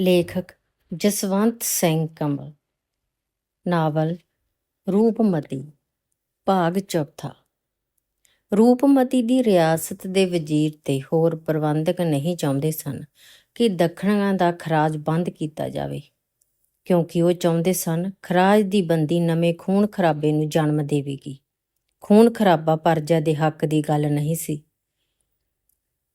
ਲੇਖਕ ਜਸਵੰਤ ਸਿੰਘ ਕੰਵਲ। ਨਾਵਲ ਰੂਪਮਤੀ, ਭਾਗ ਚੌਥਾ। ਰੂਪਮਤੀ ਦੀ ਰਿਆਸਤ ਦੇ ਵਜ਼ੀਰ ਤੇ ਹੋਰ ਪ੍ਰਬੰਧਕ ਨਹੀਂ ਚਾਹੁੰਦੇ ਸਨ ਕਿ ਦੱਖਣਾਂ ਦਾ ਖਰਾਜ ਬੰਦ ਕੀਤਾ ਜਾਵੇ, ਕਿਉਂਕਿ ਉਹ ਚਾਹੁੰਦੇ ਸਨ ਖਰਾਜ ਦੀ ਬੰਦੀ ਨਵੇਂ ਖੂਨ ਖਰਾਬੇ ਨੂੰ ਜਨਮ ਦੇਵੇਗੀ। ਖੂਨ ਖਰਾਬਾ ਪਰਜਾ ਦੇ ਹੱਕ ਦੀ ਗੱਲ ਨਹੀਂ ਸੀ।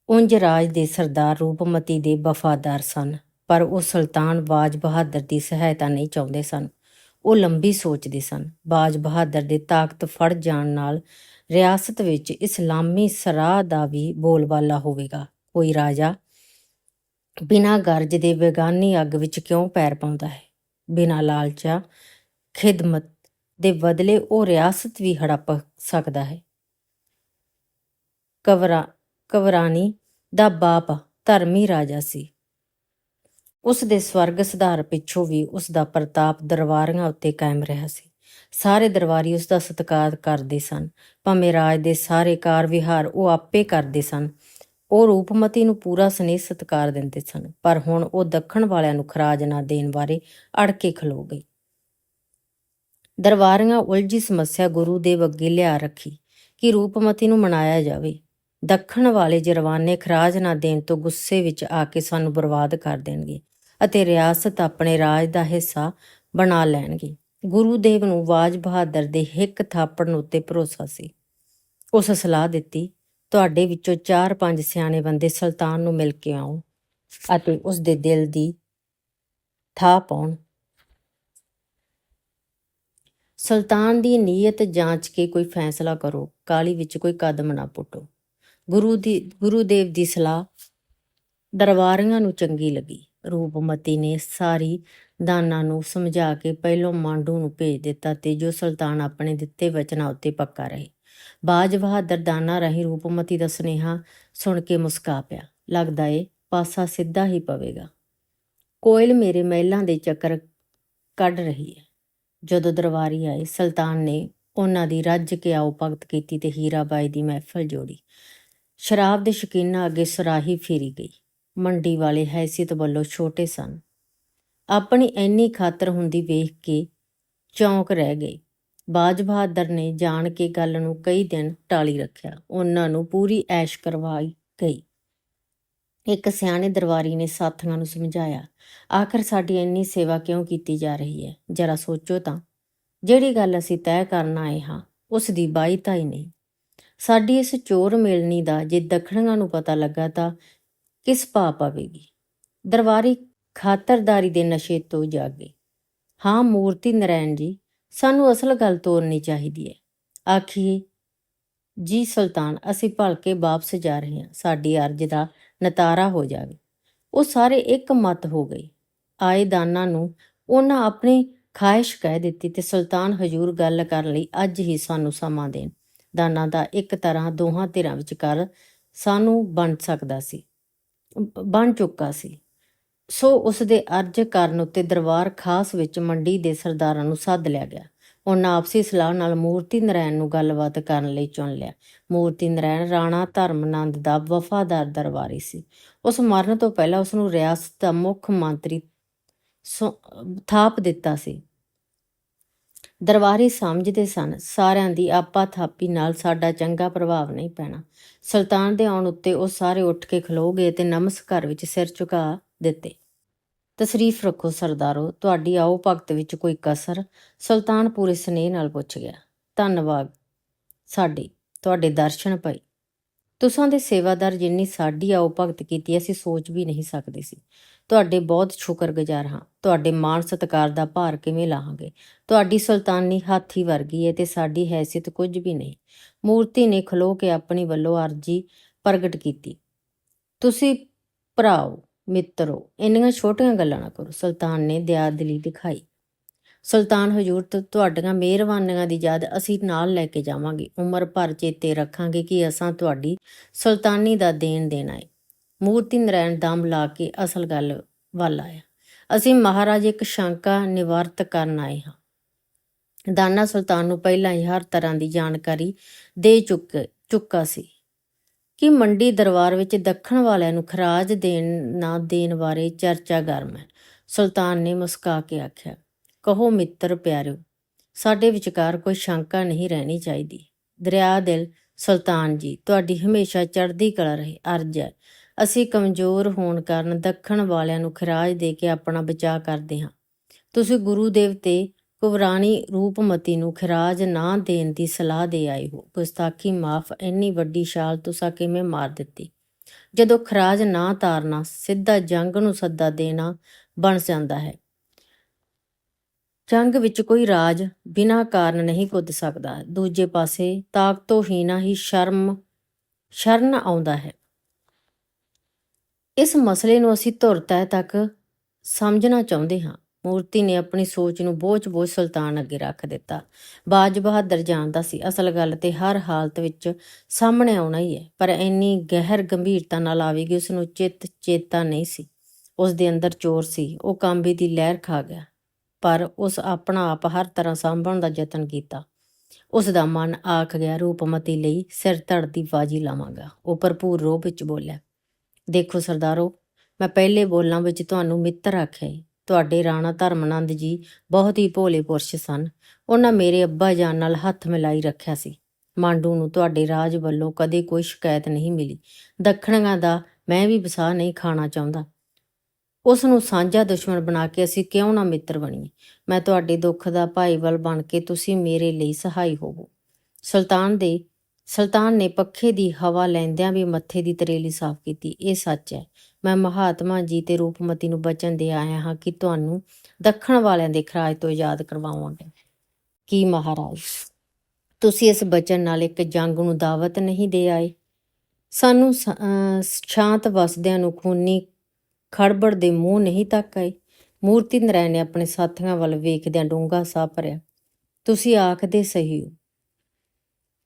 ਉਂਝ ਰਾਜ ਦੇ ਸਰਦਾਰ ਰੂਪਮਤੀ ਦੇ ਵਫਾਦਾਰ ਸਨ। ਪਰ ਉਹ ਸੁਲਤਾਨ ਬਾਜ ਬਹਾਦਰ ਦੀ ਸਹਾਇਤਾ ਨਹੀਂ ਚਾਹੁੰਦੇ ਸਨ। ਉਹ ਲੰਬੀ ਸੋਚਦੇ ਸਨ। ਬਾਜ ਬਹਾਦਰ ਦੇ ਤਾਕਤ ਫੜ ਜਾਣ ਨਾਲ ਰਿਆਸਤ ਵਿੱਚ ਇਸਲਾਮੀ ਸਰਾਹ ਦਾ ਵੀ ਬੋਲਬਾਲਾ ਹੋਵੇਗਾ। ਕੋਈ ਰਾਜਾ ਬਿਨਾਂ ਗਰਜ ਦੇ ਬੇਗਾਨੀ ਅੱਗ ਵਿੱਚ ਕਿਉਂ ਪੈਰ ਪਾਉਂਦਾ ਹੈ? ਬਿਨਾਂ ਲਾਲਚਾ, ਖਿਦਮਤ ਦੇ ਬਦਲੇ ਉਹ ਰਿਆਸਤ ਵੀ ਹੜਪ ਸਕਦਾ ਹੈ। ਕਵਰਾ, ਕਵਰਾਨੀ ਦਾ ਬਾਪ ਧਰਮੀ ਰਾਜਾ ਸੀ। ਉਸ ਦੇ ਸਵਰਗ ਸੁਧਾਰ ਪਿੱਛੋਂ ਵੀ ਉਸ ਦਾ ਪ੍ਰਤਾਪ ਦਰਬਾਰੀਆਂ ਉੱਤੇ ਕਾਇਮ ਰਿਹਾ ਸੀ। ਸਾਰੇ ਦਰਬਾਰੀ ਉਸ ਦਾ ਸਤਿਕਾਰ ਕਰਦੇ ਸਨ। ਭਾਵੇਂ ਰਾਜ ਦੇ ਸਾਰੇ ਕਾਰ ਵਿਹਾਰ ਉਹ ਆਪੇ ਕਰਦੇ ਸਨ। ਉਹ ਰੂਪਮਤੀ ਨੂੰ ਪੂਰਾ ਸਨੇਹ ਸਤਿਕਾਰ ਦਿੰਦੇ ਸਨ, ਪਰ ਹੁਣ ਉਹ ਦੱਖਣ ਵਾਲਿਆਂ ਨੂੰ ਖਰਾਜ ਨਾ ਦੇਣ ਬਾਰੇ ਅੜ ਕੇ ਖਲੋ ਗਈ। ਦਰਬਾਰੀਆਂ ਉਲਝੀ ਸਮੱਸਿਆ ਗੁਰੂ ਦੇਵ ਅੱਗੇ ਲਿਆ ਰੱਖੀ ਕਿ ਰੂਪਮਤੀ ਨੂੰ ਮਨਾਇਆ ਜਾਵੇ। ਦੱਖਣ ਵਾਲੇ ਜਰਵਾਨੇ ਖਰਾਜ ਨਾ ਦੇਣ ਤੋਂ ਗੁੱਸੇ ਵਿੱਚ ਆ ਕੇ ਸਾਨੂੰ ਬਰਬਾਦ ਕਰ ਦੇਣਗੇ। ਅਤੇ ਰਿਆਸਤ ਆਪਣੇ ਰਾਜ ਦਾ ਹਿੱਸਾ ਬਣਾ ਲੈਣਗੇ। ਗੁਰੂ ਦੇਵ ਨੂੰ ਬਾਜ ਬਹਾਦਰ ਦੇ ਇੱਕ ਥਾਪੜਨ ਉੱਤੇ ਭਰੋਸਾ ਸੀ। ਉਸ ਸਲਾਹ ਦਿੱਤੀ, ਤੁਹਾਡੇ ਵਿੱਚੋਂ 4-5 ਸਿਆਣੇ ਬੰਦੇ ਸੁਲਤਾਨ ਨੂੰ ਮਿਲ ਕੇ ਆਉਣ ਅਤੇ ਉਸ ਦੇ ਦਿਲ ਦੀ ਥਾਂ ਪਾਉਣ। ਸੁਲਤਾਨ ਦੀ ਨੀਅਤ ਜਾਂਚ ਕੇ ਕੋਈ ਫੈਸਲਾ ਕਰੋ, ਕਾਲੀ ਵਿੱਚ ਕੋਈ ਕਦਮ ਨਾ ਪੁੱਟੋ। ਗੁਰੂ ਦੀ, ਗੁਰੂ ਦੇਵ ਦੀ ਸਲਾਹ ਦਰਬਾਰੀਆਂ ਨੂੰ ਚੰਗੀ ਲੱਗੀ। ਰੂਪਮਤੀ ਨੇ ਸਾਰੀ ਦਾਨਾਂ ਨੂੰ ਸਮਝਾ ਕੇ ਪਹਿਲੋਂ ਮਾਂਡੂ ਨੂੰ ਭੇਜ ਦਿੱਤਾ ਤੇ ਜੋ ਸੁਲਤਾਨ ਆਪਣੇ ਦਿੱਤੇ ਵਚਨਾਂ ਉੱਤੇ ਪੱਕਾ ਰਹੇ। ਬਾਜ ਬਹਾਦਰ ਦਾਨਾ ਰਹੀ ਰੂਪਮਤੀ ਦਾ ਸੁਨੇਹਾ ਸੁਣ ਕੇ ਮੁਸਕਾ ਪਿਆ। ਲੱਗਦਾ ਏ ਪਾਸਾ ਸਿੱਧਾ ਹੀ ਪਵੇਗਾ। ਕੋਇਲ ਮੇਰੇ ਮਹਿਲਾਂ ਦੇ ਚੱਕਰ ਕੱਢ ਰਹੀ ਹੈ। ਜਦੋਂ ਦਰਬਾਰੀ ਆਏ, ਸੁਲਤਾਨ ਨੇ ਉਹਨਾਂ ਦੀ ਰੱਜ ਕੇ ਆਓ ਭਗਤ ਕੀਤੀ ਤੇ ਹੀਰਾਬਾਈ ਦੀ ਮਹਿਫਲ ਜੋੜੀ। ਸ਼ਰਾਬ ਦੇ ਸ਼ਕੀਨਾਂ ਅੱਗੇ ਸਰਾਹੀ ਫੇਰੀ ਗਈ। ਮੰਡੀ ਵਾਲੇ ਹੈਸੀਅਤ ਵੱਲੋਂ ਛੋਟੇ ਸਨ। ਆਪਣੀ ਐਨੀ ਖਾਤਰ ਹੁੰਦੀ ਵੇਖ ਕੇ ਚੌਂਕ ਰਹਿ ਗਏ। ਬਾਜ ਬਹਾਦਰ ਨੇ ਜਾਣ ਕੇ ਗੱਲ ਨੂੰ ਕਈ ਦਿਨ ਟਾਲੀ ਰੱਖਿਆ। ਉਹਨਾਂ ਨੂੰ ਪੂਰੀ ਐਸ਼ ਕਰਵਾਈ ਗਈ। ਇੱਕ ਸਿਆਣੇ ਦਰਬਾਰੀ ਨੇ ਸਾਥੀਆਂ ਨੂੰ ਸਮਝਾਇਆ, ਆਖਰ ਸਾਡੀ ਇੰਨੀ ਸੇਵਾ ਕਿਉਂ ਕੀਤੀ ਜਾ ਰਹੀ ਹੈ? ਜਰਾ ਸੋਚੋ ਤਾਂ। ਜਿਹੜੀ ਗੱਲ ਅਸੀਂ ਤੈਅ ਕਰਨ ਆਏ ਹਾਂ, ਉਸ ਦੀ ਬਾਈ ਤਾਂ ਹੀ ਨਹੀਂ। ਸਾਡੀ ਇਸ ਚੋਰ ਮਿਲਣੀ ਦਾ ਜੇ ਦੱਖਣਾਂ ਨੂੰ ਪਤਾ ਲੱਗਾ ਤਾਂ ਕਿਸ ਪਾ ਪਵੇਗੀ ਦਰਬਾਰੀ ਖਾਤਰਦਾਰੀ ਦੇ ਨਸ਼ੇ ਤੋਂ ਜਾਗੇ। ਹਾਂ, ਮੂਰਤੀ ਨਰੈਣ ਜੀ, ਸਾਨੂੰ ਅਸਲ ਗੱਲ ਤੋਰਨੀ ਚਾਹੀਦੀ ਹੈ। ਆਖੀਏ, ਜੀ ਸੁਲਤਾਨ, ਅਸੀਂ ਭਲਕੇ ਵਾਪਸ ਜਾ ਰਹੇ ਹਾਂ। ਸਾਡੀ ਅਰਜ਼ ਦਾ ਨਤਾਰਾ ਹੋ ਜਾਵੇ। ਉਹ ਸਾਰੇ ਇੱਕ ਮਤ ਹੋ ਗਏ। ਆਏ ਦਾਨਾਂ ਨੂੰ ਉਹਨਾਂ ਆਪਣੀ ਖਾਹਿਸ਼ ਕਹਿ ਦਿੱਤੀ ਤੇ ਸੁਲਤਾਨ ਹਜੂਰ ਗੱਲ ਕਰਨ ਲਈ, ਅੱਜ ਹੀ ਸਾਨੂੰ ਸਮਾਂ ਦੇਣ। ਦਾਨਾਂ ਦਾ ਇੱਕ ਤਰ੍ਹਾਂ ਦੋਹਾਂ ਧਿਰਾਂ ਵਿਚਕਾਰ ਸਾਨੂੰ ਬਣ ਸਕਦਾ ਸੀ। ਬਣ ਚੁੱਕਾ ਸੀ। ਸੋ ਉਸ ਦੇ ਅਰਜ਼ ਕਰਨ ਉੱਤੇ ਦਰਬਾਰ ਖਾਸ ਵਿੱਚ ਮੰਡੀ ਦੇ ਸਰਦਾਰਾਂ ਨੂੰ ਸੱਦ ਲਿਆ ਗਿਆ। ਉਹਨਾਂ ਆਪਸੀ ਸਲਾਹ ਨਾਲ ਮੂਰਤੀ ਨਰੈਣ ਨੂੰ ਗੱਲਬਾਤ ਕਰਨ ਲਈ ਚੁਣ ਲਿਆ। ਮੂਰਤੀ ਨਰੈਣ ਰਾਣਾ ਧਰਮਨੰਦ ਦਾ ਵਫਾਦਾਰ ਦਰਬਾਰੀ ਸੀ। ਉਸ ਮਰਨ ਤੋਂ ਪਹਿਲਾਂ ਉਸ ਨੂੰ ਰਿਆਸਤ ਦਾ ਮੁੱਖ ਮੰਤਰੀ ਥਾਪ ਦਿੱਤਾ ਸੀ। ਦਰਬਾਰੀ ਸਮਝਦੇ ਸਨ, ਸਾਰਿਆਂ ਦੀ ਆਪਾ ਥਾਪੀ ਨਾਲ ਸਾਡਾ ਚੰਗਾ ਪ੍ਰਭਾਵ ਨਹੀਂ ਪੈਣਾ। ਸੁਲਤਾਨ ਦੇ ਆਉਣ ਉੱਤੇ ਉਹ ਸਾਰੇ ਉੱਠ ਕੇ ਖਲੋ ਗਏ ਤੇ ਨਮਸਕਾਰ ਵਿੱਚ ਸਿਰ ਝੁਕਾ ਦਿੱਤੇ। ਤਸਰੀਫ ਰੱਖੋ ਸਰਦਾਰੋ, ਤੁਹਾਡੀ ਆਓ ਭਗਤ ਵਿੱਚ ਕੋਈ ਕਸਰ। ਸੁਲਤਾਨ ਪੂਰੇ ਸਨੇਹ ਨਾਲ ਪੁੱਛ ਗਿਆ। ਧੰਨਵਾਦ ਸਾਡੇ, ਤੁਹਾਡੇ ਦਰਸ਼ਨ ਪਈ ਤੁਸਾਂ ਦੇ ਸੇਵਾਦਾਰ ਜਿੰਨੀ ਸਾਡੀ ਆਓ ਭਗਤ ਕੀਤੀ ਅਸੀਂ ਸੋਚ ਵੀ ਨਹੀਂ ਸਕਦੇ ਸੀ। ਤੁਹਾਡੇ ਬਹੁਤ ਸ਼ੁਕਰਗੁਜ਼ਾਰ ਹਾਂ। ਤੁਹਾਡੇ ਮਾਣ ਸਤਕਾਰ ਦਾ ਭਾਰ ਕਿਵੇਂ ਲਾਹਾਂਗੇ? ਤੁਹਾਡੀ ਸੁਲਤਾਨੀ ਹਾਥੀ ਵਰਗੀ ਹੈ ਤੇ ਸਾਡੀ ਹੈਸੀਅਤ ਕੁਝ ਵੀ ਨਹੀਂ। ਮੂਰਤੀ ਨੇ ਖਲੋ ਕੇ ਆਪਣੀ ਵੱਲੋਂ ਅਰਜੀ ਪ੍ਰਗਟ ਕੀਤੀ। ਤੁਸੀਂ ਭਰਾਓ, ਮਿੱਤਰੋ, ਇੰਨੀਆਂ ਛੋਟੀਆਂ ਗੱਲਾਂ ਨਾ ਕਰੋ। ਸੁਲਤਾਨ ਨੇ ਦਿਆਦਲੀ ਦਿਖਾਈ। ਸੁਲਤਾਨ ਹਜੂਰ ਤੋਂ ਤੁਹਾਡੀਆਂ ਮਿਹਰਬਾਨੀਆਂ ਦੀ ਯਾਦ ਅਸੀਂ ਨਾਲ ਲੈ ਕੇ ਜਾਵਾਂਗੇ। ਉਮਰ ਭਰ ਚੇਤੇ ਰੱਖਾਂਗੇ ਕਿ ਅਸਾਂ ਤੁਹਾਡੀ ਸੁਲਤਾਨੀ ਦਾ ਦੇਣ ਦੇਣਾ ਹੈ ਮੂਰਤੀ ਨਰੈਣ ਦਮ ਲਾ ਕੇ ਅਸਲ ਗੱਲ ਵੱਲ ਆਇਆ। ਅਸੀਂ ਮਹਾਰਾਜ ਇੱਕ ਸ਼ੰਕਾ ਨਿਵਾਰਤ ਕਰਨ ਆਏ ਹਾਂ। ਦਾਨਾ ਸੁਲਤਾਨ ਨੂੰ ਪਹਿਲਾਂ ਹੀ ਹਰ ਤਰ੍ਹਾਂ ਦੀ ਜਾਣਕਾਰੀ ਦੇ ਚੁੱਕ, ਚੁੱਕਾ ਸੀ ਕਿ ਮੰਡੀ ਦਰਬਾਰ ਵਿੱਚ ਦੱਖਣ ਵਾਲਿਆਂ ਨੂੰ ਖਰਾਜ ਦੇਣ, ਨਾ ਦੇਣ ਬਾਰੇ ਚਰਚਾ ਗਰਮ ਹੈ। ਸੁਲਤਾਨ ਨੇ ਮੁਸਕਾ ਕੇ ਆਖਿਆ ਕਹੋ ਮਿੱਤਰ ਪਿਆਰਿਓ, ਸਾਡੇ ਵਿਚਕਾਰ ਕੋਈ ਸ਼ੰਕਾ ਨਹੀਂ ਰਹਿਣੀ ਚਾਹੀਦੀ। ਦਰਿਆ ਦਿਲ, ਸੁਲਤਾਨ ਜੀ, ਤੁਹਾਡੀ ਹਮੇਸ਼ਾ ਚੜ੍ਹਦੀ ਕਲਾ ਰਹੇ, ਅਰਜ਼ ਹੈ। ਅਸੀਂ ਕਮਜ਼ੋਰ ਹੋਣ ਕਾਰਨ ਦੱਖਣ ਵਾਲਿਆਂ ਨੂੰ ਖਰਾਜ ਦੇ ਕੇ ਆਪਣਾ ਬਚਾਅ ਕਰਦੇ ਹਾਂ। ਤੁਸੀਂ ਗੁਰੂ ਦੇਵ ਤੇ ਕੁਵਰਾਣੀ ਰੂਪਮਤੀ ਨੂੰ ਖਰਾਜ ਨਾ ਦੇਣ ਦੀ ਸਲਾਹ ਦੇ ਆਏ ਹੋ। ਗੁਸਤਾਖੀ ਮਾਫ, ਇੰਨੀ ਵੱਡੀ ਸ਼ਾਲ ਤੁਸਾਂ ਕਿਵੇਂ ਮਾਰ ਦਿੱਤੀ? ਜਦੋਂ ਖਰਾਜ ਨਾ ਤਾਰਨਾ, ਸਿੱਧਾ ਜੰਗ ਨੂੰ ਸੱਦਾ ਦੇਣਾ ਬਣ ਜਾਂਦਾ ਹੈ। ਜੰਗ ਵਿੱਚ ਕੋਈ ਰਾਜ ਬਿਨਾਂ ਕਾਰਨ ਨਹੀਂ ਕੁੱਦ ਸਕਦਾ। ਦੂਜੇ ਪਾਸੇ ਤਾਕਤੋਹੀਣਾ ਹੀ ਸ਼ਰਮ, ਸ਼ਰਨ ਆਉਂਦਾ ਹੈ। ਇਸ ਮਸਲੇ ਨੂੰ ਅਸੀਂ ਧੁਰ ਤੈ ਤੱਕ ਸਮਝਣਾ ਚਾਹੁੰਦੇ ਹਾਂ। ਮੂਰਤੀ ਨੇ ਆਪਣੀ ਸੋਚ ਨੂੰ ਬੋਝ-ਬੋਝ ਸੁਲਤਾਨ ਅੱਗੇ ਰੱਖ ਦਿੱਤਾ। ਬਾਜ ਬਹਾਦਰ ਜਾਣਦਾ ਸੀ, ਅਸਲ ਗੱਲ ਤੇ ਹਰ ਹਾਲਤ ਵਿੱਚ ਸਾਹਮਣੇ ਆਉਣਾ ਹੀ ਹੈ, ਪਰ ਇੰਨੀ ਗਹਿਰ ਗੰਭੀਰਤਾ ਨਾਲ ਆਵੇਗੀ ਉਸ ਨੂੰ ਚਿੱਤ ਚੇਤਾ ਨਹੀਂ ਸੀ। ਉਸ ਦੇ ਅੰਦਰ ਚੋਰ ਸੀ, ਉਹ ਕਾਂਬੇ ਦੀ ਲਹਿਰ ਖਾ ਗਿਆ। ਪਰ ਉਸ ਆਪਣਾ ਆਪ ਹਰ ਤਰ੍ਹਾਂ ਸੰਭਾਲਣ ਦਾ ਯਤਨ ਕੀਤਾ। ਉਸ ਦਾ ਮਨ ਆਖ ਗਿਆ ਰੂਪਮਤੀ ਲਈ ਸਿਰ ਧੜ ਦੀ ਬਾਜੀ ਲਾਵਾਂਗਾ। ਉਹ ਭਰਪੂਰ ਰੋਹ ਵਿੱਚ ਬੋਲਿਆ, ਦੇਖੋ ਸਰਦਾਰੋ, ਮੈਂ ਪਹਿਲੇ ਬੋਲਾਂ ਵਿੱਚ ਤੁਹਾਨੂੰ ਮਿੱਤਰ ਆਖਿਆ ਏ। ਤੁਹਾਡੇ ਰਾਣਾ ਧਰਮਨੰਦ ਜੀ ਬਹੁਤ ਹੀ ਭੋਲੇ ਪੁਰਸ਼ ਸਨ। ਉਹਨਾਂ ਮੇਰੇ ਅੱਬਾ ਜਾਨ ਨਾਲ ਹੱਥ ਮਿਲਾਈ ਰੱਖਿਆ ਸੀ। ਮਾਂਡੂ ਨੂੰ ਤੁਹਾਡੇ ਰਾਜ ਵੱਲੋਂ ਕਦੇ ਕੋਈ ਸ਼ਿਕਾਇਤ ਨਹੀਂ ਮਿਲੀ। ਦੱਖਣੀਆਂ ਦਾ ਮੈਂ ਵੀ ਵਸਾ ਨਹੀਂ ਖਾਣਾ ਚਾਹੁੰਦਾ। ਉਸ ਨੂੰ ਸਾਂਝਾ ਦੁਸ਼ਮਣ ਬਣਾ ਕੇ ਅਸੀਂ ਕਿਉਂ ਨਾ ਮਿੱਤਰ ਬਣੀਏ? ਮੈਂ ਤੁਹਾਡੇ ਦੁੱਖ ਦਾ ਭਾਈਵਾਲ ਬਣ ਕੇ ਤੁਸੀਂ ਮੇਰੇ ਲਈ ਸਹਾਈ ਹੋਵੋ। ਸੁਲਤਾਨ ਦੇ, ਸੁਲਤਾਨ ਨੇ ਪੱਖੇ ਦੀ ਹਵਾ ਲੈਂਦਿਆਂ ਵੀ ਮੱਥੇ ਦੀ ਤਰੇਲੀ ਸਾਫ਼ ਕੀਤੀ। ਇਹ ਸੱਚ ਹੈ। ਮੈਂ ਮਹਾਤਮਾ ਜੀ ਤੇ ਰੂਪਮਤੀ ਨੂੰ ਬਚਨ ਦੇ ਆਇਆ ਹਾਂ ਕਿ ਤੁਹਾਨੂੰ ਦੱਖਣ ਵਾਲਿਆਂ ਦੇ ਖਰਾਜ ਤੋਂ ਯਾਦ ਕਰਵਾਵਾਂਗਾ। ਕੀ ਮਹਾਰਾਜ, ਤੁਸੀਂ ਇਸ ਬਚਨ ਨਾਲ ਇੱਕ ਜੰਗ ਨੂੰ ਦਾਵਤ ਨਹੀਂ ਦੇ ਆਏ? ਸਾਨੂੰ ਸ- ਅਹ ਸ਼ਾਂਤ ਵਸਦਿਆਂ ਨੂੰ ਖੂਨੀ ਖੜਬੜ ਦੇ ਮੂੰਹ ਨਹੀਂ ਤੱਕ ਆਏ ਮੂਰਤੀ ਨਰਾਇਣ ਨੇ ਆਪਣੇ ਸਾਥੀਆਂ ਵੱਲ ਵੇਖਦਿਆਂ ਡੂੰਘਾ ਸਾਹ ਭਰਿਆ। ਤੁਸੀਂ ਆਖਦੇ ਸਹੀ ਹੋ।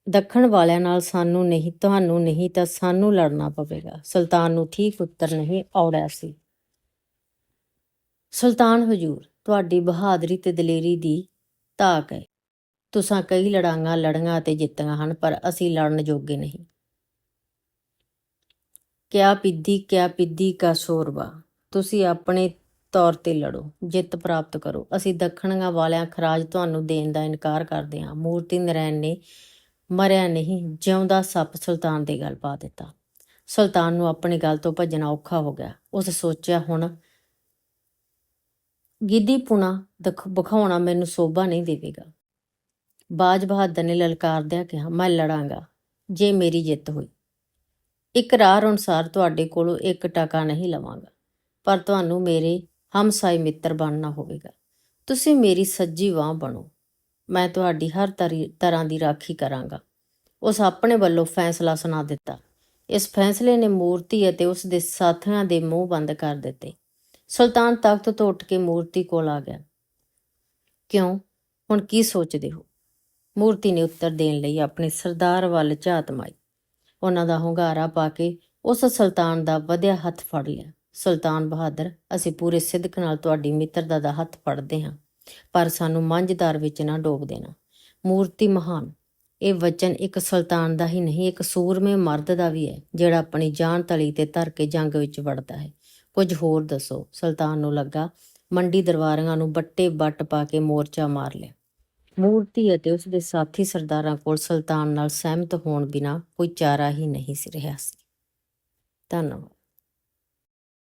ਦੱਖਣ ਵਾਲਿਆਂ ਨਾਲ ਸਾਨੂੰ ਨਹੀਂ, ਤੁਹਾਨੂੰ ਨਹੀਂ ਤਾਂ ਸਾਨੂੰ ਲੜਨਾ ਪਵੇਗਾ। ਸੁਲਤਾਨ ਨੂੰ ਠੀਕ ਉੱਤਰ ਨਹੀਂ ਆਉੜਿਆ ਸੀ। ਸੁਲਤਾਨ ਹਜੂਰ, ਤੁਹਾਡੀ ਬਹਾਦਰੀ ਤੇ ਦਲੇਰੀ ਦੀ ਧਾਕ ਹੈ। ਤੁਸਾਂ ਕਈ ਲੜਾਈਆਂ ਲੜੀਆਂ ਅਤੇ ਜਿੱਤੀਆਂ ਹਨ, ਪਰ ਅਸੀਂ ਲੜਨ ਜੋਗੇ ਨਹੀਂ। ਕਿਆ ਪਿੱਦੀ ਕਿਆ ਪਿੱਦੀ ਕਾ ਸ਼ੋਰਬਾ ਤੁਸੀਂ ਆਪਣੇ ਤੌਰ ਤੇ ਲੜੋ, ਜਿੱਤ ਪ੍ਰਾਪਤ ਕਰੋ। ਅਸੀਂ ਦੱਖਣੀਆਂ ਵਾਲਿਆਂ ਖਰਾਜ ਤੁਹਾਨੂੰ ਦੇਣ ਦਾ ਇਨਕਾਰ ਕਰਦੇ ਹਾਂ। ਮੂਰਤੀ ਨਰੈਣ ਨੇ ਮਰਿਆ ਨਹੀਂ, ਜਿਉਂਦਾ ਸੱਪ ਸੁਲਤਾਨ ਦੇ ਗਲ ਪਾ ਦਿੱਤਾ। ਸੁਲਤਾਨ ਨੂੰ ਆਪਣੀ ਗੱਲ ਤੋਂ ਭੱਜਣਾ ਔਖਾ ਹੋ ਗਿਆ। ਉਸ ਸੋਚਿਆ, ਹੁਣ ਗਿੱਦੀ ਪੁਣਾ ਦਖ ਬਖਾਉਣਾ ਮੈਨੂੰ ਸੋਭਾ ਨਹੀਂ ਦੇਵੇਗਾ। ਬਾਜ ਬਹਾਦਰ ਨੇ ਲਲਕਾਰਦਿਆਂ ਕਿਹਾ, ਮੈਂ ਲੜਾਂਗਾ, ਜੇ ਮੇਰੀ ਜਿੱਤ ਹੋਈ। ਇਕਰਾਰ ਅਨੁਸਾਰ ਤੁਹਾਡੇ ਕੋਲੋਂ ਇੱਕ ਟਕਾ ਨਹੀਂ ਲਵਾਂਗਾ, ਪਰ ਤੁਹਾਨੂੰ ਮੇਰੇ ਹਮਸਾਈ ਮਿੱਤਰ ਬਣਨਾ ਹੋਵੇਗਾ। ਤੁਸੀਂ ਮੇਰੀ ਸੱਜੀ ਬਾਹ ਬਣੋ। ਮੈਂ ਤੁਹਾਡੀ ਹਰ ਤਰੀ- ਤਰ੍ਹਾਂ ਦੀ ਰਾਖੀ ਕਰਾਂਗਾ। ਉਸ ਆਪਣੇ ਵੱਲੋਂ ਫੈਸਲਾ ਸੁਣਾ ਦਿੱਤਾ। ਇਸ ਫੈਸਲੇ ਨੇ ਮੂਰਤੀ ਅਤੇ ਉਸ ਦੇ ਸਾਥੀਆਂ ਦੇ ਮੂੰਹ ਬੰਦ ਕਰ ਦਿੱਤੇ। ਸੁਲਤਾਨ ਤਖਤ ਤੋਂ ਉੱਠ ਕੇ ਮੂਰਤੀ ਕੋਲ ਆ ਗਿਆ। ਕਿਉਂ? ਹੁਣ ਕੀ ਸੋਚਦੇ ਹੋ? ਮੂਰਤੀ ਨੇ ਉੱਤਰ ਦੇਣ ਲਈ ਆਪਣੇ ਸਰਦਾਰ ਵੱਲ ਝਾਤ ਮਾਈ ਉਹਨਾਂ ਦਾ ਹੁੰਗਾਰਾ ਪਾ ਕੇ ਉਸ ਸੁਲਤਾਨ ਦਾ ਵਧਿਆ ਹੱਥ ਫੜ ਲਿਆ। ਸੁਲਤਾਨ ਬਹਾਦਰ, ਅਸੀਂ ਪੂਰੇ ਸਿੱਧਕ ਨਾਲ ਤੁਹਾਡੀ ਮਿੱਤਰਤਾ ਦਾ ਹੱਥ ਫੜਦੇ ਹਾਂ, ਪਰ ਸਾਨੂੰ ਮੰਝਦਾਰ ਵਿੱਚ ਨਾ ਡੋਬ ਦੇਣਾ। ਮੂਰਤੀ ਮਹਾਨ, ਇਹ ਵਚਨ ਇੱਕ ਸੁਲਤਾਨ ਦਾ ਹੀ ਨਹੀਂ, ਇੱਕ ਸੂਰਮੇ ਮਰਦ ਦਾ ਵੀ ਹੈ, ਜਿਹੜਾ ਆਪਣੀ ਜਾਨ ਤਲੀ ਤੇ ਧਰ ਕੇ ਜੰਗ ਵਿੱਚ ਵੜਦਾ ਹੈ। ਕੁਝ ਹੋਰ ਦੱਸੋ। ਸੁਲਤਾਨ ਨੂੰ ਲੱਗਾ ਮੰਡੀ ਦਰਬਾਰੀਆਂ ਨੂੰ ਬੱਟੇ ਬੱਟ ਪਾ ਕੇ ਮੋਰਚਾ ਮਾਰ ਲਿਆ। ਮੂਰਤੀ ਅਤੇ ਉਸ ਦੇ ਸਾਥੀ ਸਰਦਾਰਾਂ ਕੋਲ ਸੁਲਤਾਨ ਨਾਲ ਸਹਿਮਤ ਹੋਣ ਬਿਨਾ ਕੋਈ ਚਾਰਾ ਹੀ ਨਹੀਂ ਸੀ ਰਿਹਾ ਸੀ। ਧੰਨਵਾਦ।